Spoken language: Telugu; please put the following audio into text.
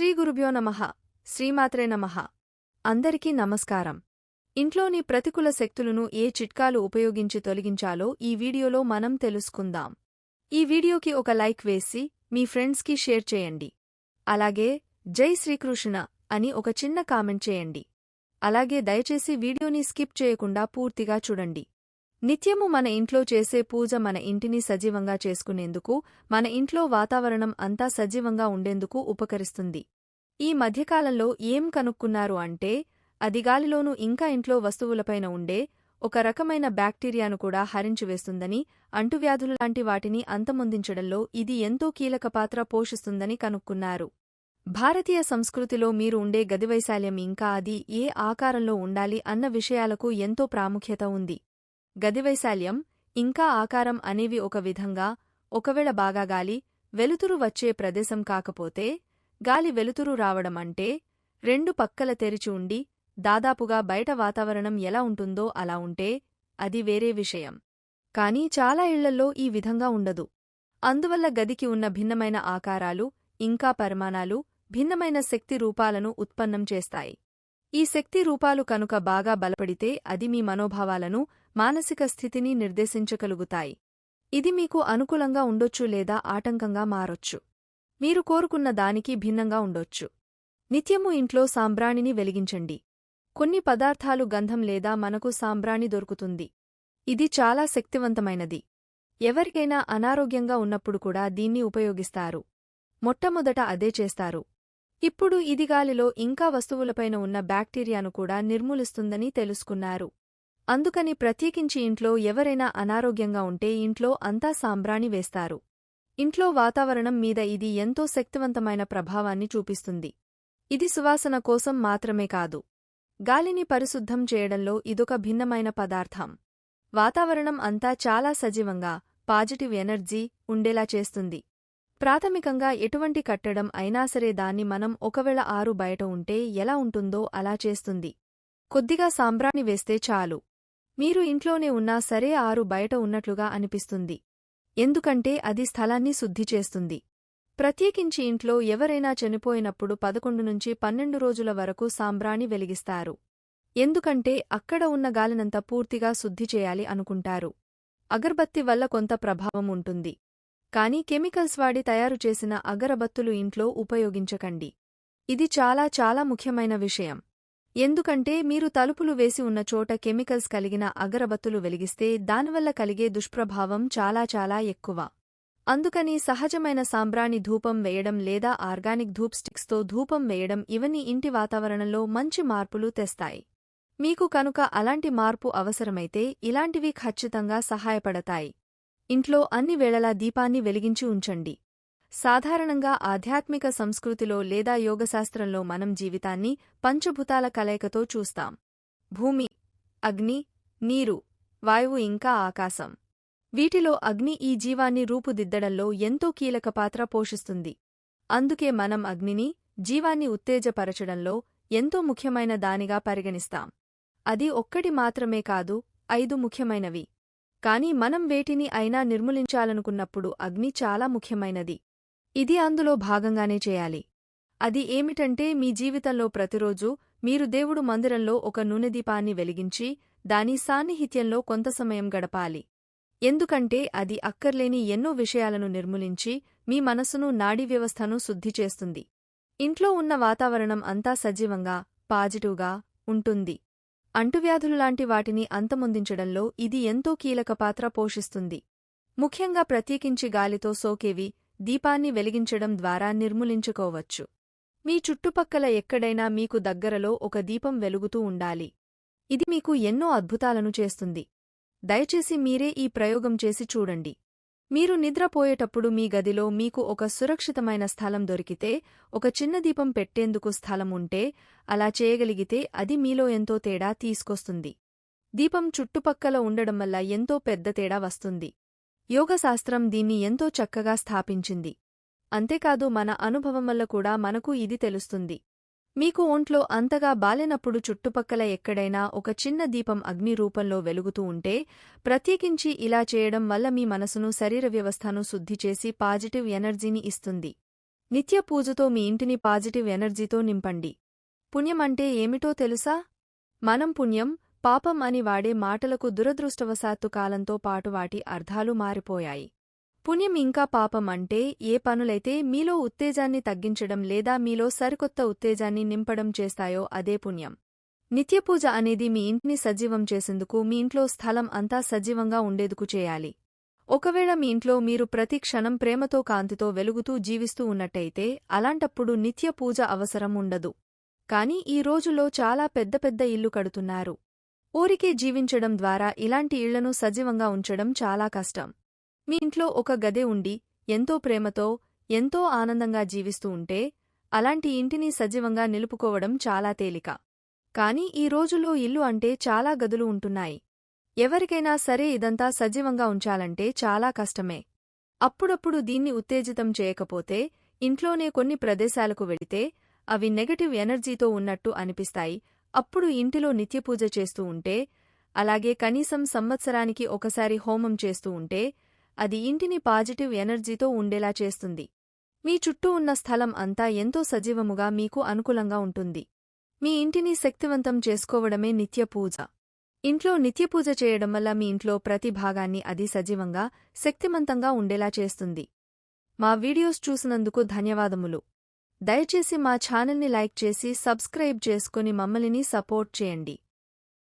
శ్రీ గురుభ్యో నమః. శ్రీమాత్రే నమః. అందరికీ నమస్కారం. ఇంట్లోని ప్రతికూల శక్తులను ఏ చిట్కాలు ఉపయోగించి తొలగించాలో ఈ వీడియోలో మనం తెలుసుకుందాం. ఈ వీడియోకి ఒక లైక్ వేసి మీ ఫ్రెండ్స్కి షేర్ చేయండి. అలాగే జై శ్రీకృష్ణ అని ఒక చిన్న కామెంట్ చేయండి. అలాగే దయచేసి వీడియోని స్కిప్ చేయకుండా పూర్తిగా చూడండి. నిత్యము మన ఇంట్లో చేసే పూజ మన ఇంటిని సజీవంగా చేసుకునేందుకు మన ఇంట్లో వాతావరణం అంతా సజీవంగా ఉండేందుకు ఉపకరిస్తుంది. ఈ మధ్యకాలంలో ఏం కనుక్కున్నారు అంటే అది గాలిలోనూ ఇంకా ఇంట్లో వస్తువులపైన ఉండే ఒక రకమైన బ్యాక్టీరియాను కూడా హరించివేస్తుందని అంటువ్యాధులు వాటిని అంతమొందించడంలో ఇది ఎంతో కీలక పాత్ర పోషిస్తుందని కనుక్కున్నారు. భారతీయ సంస్కృతిలో మీరు ఉండే గదివైశాల్యం ఇంకా అది ఏ ఆకారంలో ఉండాలి అన్న విషయాలకు ఎంతో ప్రాముఖ్యత ఉంది. గదివైశాల్యం ఇంకా ఆకారం అనేవి ఒక విధంగా ఒకవేళ బాగా గాలి వెలుతురు వచ్చే ప్రదేశం కాకపోతే గాలి వెలుతురు రావడం అంటే రెండు పక్కల తెరిచి ఉండి దాదాపుగా బయట వాతావరణం ఎలా ఉంటుందో అలా ఉంటే అది వేరే విషయం. కానీ చాలా ఇళ్ళల్లో ఈ విధంగా ఉండదు. అందువల్ల గదికి ఉన్న భిన్నమైన ఆకారాలు ఇంకా పరిమాణాలు భిన్నమైన శక్తి రూపాలను ఉత్పన్నం చేస్తాయి. ఈ శక్తి రూపాలు కనుక బాగా బలపడితే అది మీ మనోభావాలను మానసిక స్థితిని నిర్దేశించగలుగుతాయి. ఇది మీకు అనుకూలంగా ఉండొచ్చు లేదా ఆటంకంగా మారొచ్చు. మీరు కోరుకున్న దానికి భిన్నంగా ఉండొచ్చు. నిత్యము ఇంట్లో సాంబ్రాణిని వెలిగించండి. కొన్ని పదార్థాలు గంధం లేదా మనకు సాంబ్రాణి దొరుకుతుంది. ఇది చాలా శక్తివంతమైనది. ఎవరికైనా అనారోగ్యంగా ఉన్నప్పుడు కూడా దీన్ని ఉపయోగిస్తారు. మొట్టమొదట అదే చేస్తారు. ఇప్పుడు ఇది గాలిలో ఇంకా వస్తువులపైన ఉన్న బ్యాక్టీరియాను కూడా నిర్మూలిస్తుందని తెలుసుకున్నారు. అందుకని ప్రత్యేకించి ఇంట్లో ఎవరైనా అనారోగ్యంగా ఉంటే ఇంట్లో అంతా సాంబ్రాణి వేస్తారు. ఇంట్లో వాతావరణం మీద ఇది ఎంతో శక్తివంతమైన ప్రభావాన్ని చూపిస్తుంది. ఇది సువాసన కోసం మాత్రమే కాదు. గాలిని పరిశుద్ధం చేయడంలో ఇదొక భిన్నమైన పదార్థం. వాతావరణం అంతా చాలా సజీవంగా పాజిటివ్ ఎనర్జీ ఉండేలా చేస్తుంది. ప్రాథమికంగా ఎటువంటి కట్టడం అయినా సరే దాన్ని మనం ఒకవేళ ఆరు బయట ఉంటే ఎలా ఉంటుందో అలా చేస్తుంది. కొద్దిగా సాంబ్రాణి వేస్తే చాలు. మీరు ఇంట్లోనే ఉన్నా సరే ఆరు బయట ఉన్నట్లుగా అనిపిస్తుంది. ఎందుకంటే అది స్థలాన్ని శుద్ధి చేస్తుంది. ప్రత్యేకించి ఇంట్లో ఎవరైనా చనిపోయినప్పుడు పదకొండు నుంచి పన్నెండు రోజుల వరకు సాంబ్రాణి వెలిగిస్తారు. ఎందుకంటే అక్కడ ఉన్న గాలినంత పూర్తిగా శుద్ధి చేయాలి అనుకుంటారు. అగర్బత్తి వల్ల కొంత ప్రభావం ఉంటుంది. కానీ కెమికల్స్ వాడి తయారు చేసిన అగరబత్తులు ఇంట్లో ఉపయోగించకండి. ఇది చాలా చాలా ముఖ్యమైన విషయం. ఎందుకంటే మీరు తలుపులు వేసి ఉన్న చోట కెమికల్స్ కలిగిన అగరబత్తులు వెలిగిస్తే దానివల్ల కలిగే దుష్ప్రభావం చాలా చాలా ఎక్కువ. అందుకని సహజమైన సాంబ్రాణి ధూపం వేయడం లేదా ఆర్గానిక్ ధూప్ స్టిక్స్తో ధూపం వేయడం ఇవన్నీ ఇంటి వాతావరణంలో మంచి మార్పులు తెస్తాయి. మీకు కనుక అలాంటి మార్పు అవసరమైతే ఇలాంటివి ఖచ్చితంగా సహాయపడతాయి. ఇంట్లో అన్ని వేళలా దీపాన్ని వెలిగించి ఉంచండి. సాధారణంగా ఆధ్యాత్మిక సంస్కృతిలో లేదా యోగశాస్త్రంలో మనం జీవితాన్ని పంచభూతాల కలయికతో చూస్తాం. భూమి అగ్ని నీరు వాయువు ఇంకా ఆకాశం. వీటిలో అగ్ని ఈ జీవాన్ని రూపుదిద్దడంలో ఎంతో కీలక పాత్ర పోషిస్తుంది. అందుకే మనం అగ్నిని జీవాన్ని ఉత్తేజపరచడంలో ఎంతో ముఖ్యమైన దానిగా పరిగణిస్తాం. అది ఒక్కటి మాత్రమే కాదు ఐదు ముఖ్యమైనవి. కాని మనం వేటిని అయినా నిర్మూలించాలనుకున్నప్పుడు అగ్ని చాలా ముఖ్యమైనది. ఇది అందులో భాగంగానే చేయాలి. అది ఏమిటంటే మీ జీవితంలో ప్రతిరోజూ మీరు దేవుడు మందిరంలో ఒక నూనెదీపాన్ని వెలిగించి దాని సాన్నిహిత్యంలో కొంత సమయం గడపాలి. ఎందుకంటే అది అక్కర్లేని ఎన్నో విషయాలను నిర్మూలించి మీ మనసును నాడీ వ్యవస్థను శుద్ధి చేస్తుంది. ఇంట్లో ఉన్న వాతావరణం అంతా సజీవంగా పాజిటివ్గా ఉంటుంది. అంటువ్యాధులులాంటి వాటిని అంతమొందించడంలో ఇది ఎంతో కీలక పాత్ర పోషిస్తుంది. ముఖ్యంగా ప్రత్యేకించి గాలితో సోకేవి దీపాన్ని వెలిగించడం ద్వారా నిర్మూలించుకోవచ్చు. మీ చుట్టుపక్కల ఎక్కడైనా మీకు దగ్గరలో ఒక దీపం వెలుగుతూ ఉండాలి. ఇది మీకు ఎన్నో అద్భుతాలను చేస్తుంది. దయచేసి మీరే ఈ ప్రయోగం చేసి చూడండి. మీరు నిద్రపోయేటప్పుడు మీ గదిలో మీకు ఒక సురక్షితమైన స్థలం దొరికితే ఒక చిన్న దీపం పెట్టేందుకు స్థలం ఉంటే అలా చేయగలిగితే అది మీలో ఎంతో తేడా తీసుకొస్తుంది. దీపం చుట్టుపక్కల ఉండడం వల్ల ఎంతో పెద్ద తేడా వస్తుంది. యోగశాస్త్రం దీన్ని ఎంతో చక్కగా స్థాపించింది. అంతేకాదు మన అనుభవం వల్ల కూడా మనకు ఇది తెలుస్తుంది. మీకు ఒంట్లో అంతగా బాలెనప్పుడు చుట్టుపక్కల ఎక్కడైనా ఒక చిన్న దీపం అగ్ని రూపంలో వెలుగుతూ ఉంటే ప్రత్యేకించి ఇలా చేయడం వల్ల మీ మనసును శరీర వ్యవస్థను శుద్ధి చేసి పాజిటివ్ ఎనర్జీని ఇస్తుంది. నిత్య పూజతో మీ ఇంటిని పాజిటివ్ ఎనర్జీతో నింపండి. పుణ్యమంటే ఏమిటో తెలుసా? మనం పుణ్యం పాపం అని వాడే మాటలకు దురదృష్టవశాత్తు కాలంతో పాటు వాటి అర్థాలు మారిపోయాయి. పుణ్యం ఇంకా పాపం అంటే ఏ పనులైతే మీలో ఉత్తేజాన్ని తగ్గించడం లేదా మీలో సరికొత్త ఉత్తేజాన్ని నింపడం చేస్తాయో అదే పుణ్యం. నిత్యపూజ అనేది మీ ఇంటిని సజీవం చేసేందుకు మీ ఇంట్లో స్థలం అంతా సజీవంగా ఉండేందుకు చేయాలి. ఒకవేళ మీ ఇంట్లో మీరు ప్రతి క్షణం ప్రేమతో కాంతితో వెలుగుతూ జీవిస్తూ ఉన్నట్టయితే అలాంటప్పుడు నిత్య పూజ అవసరం ఉండదు. కాని ఈ రోజులో చాలా పెద్ద పెద్ద ఇల్లు కడుతున్నారు. ఊరికే జీవించడం ద్వారా ఇలాంటి ఇళ్ళను సజీవంగా ఉంచడం చాలా కష్టం. మీ ఇంట్లో ఒక గదే ఉండి ఎంతో ప్రేమతో ఎంతో ఆనందంగా జీవిస్తూ ఉంటే అలాంటి ఇంటిని సజీవంగా నిలుపుకోవడం చాలా తేలిక. కాని ఈ రోజుల్లో ఇల్లు అంటే చాలా గదులు ఉంటున్నాయి. ఎవరికైనా సరే ఇదంతా సజీవంగా ఉంచాలంటే చాలా కష్టమే. అప్పుడప్పుడు దీన్ని ఉత్తేజితం చేయకపోతే ఇంట్లోనే కొన్ని ప్రదేశాలకు వెళితే అవి నెగటివ్ ఎనర్జీతో ఉన్నట్టు అనిపిస్తాయి అప్పుడు ఇంటిలో నిత్యపూజ చేస్తూ ఉంటే అలాగే కనీసం సంవత్సరానికి ఒకసారి హోమం చేస్తూ ఉంటే అది ఇంటిని పాజిటివ్ ఎనర్జీతో ఉండేలా చేస్తుంది. మీ చుట్టూ ఉన్న స్థలం అంతా ఎంతో సజీవముగా మీకు అనుకూలంగా ఉంటుంది. మీ ఇంటిని శక్తివంతం చేసుకోవడమే నిత్యపూజ. ఇంట్లో నిత్యపూజ చేయడం వల్ల మీ ఇంట్లో ప్రతి భాగాన్ని అది సజీవంగా శక్తిమంతంగా ఉండేలా చేస్తుంది. మా వీడియోస్ చూసినందుకు ధన్యవాదములు. దయచేసి మా ఛానల్ని లైక్ చేసి సబ్స్క్రైబ్ చేసుకుని మమ్మల్ని సపోర్ట్ చేయండి.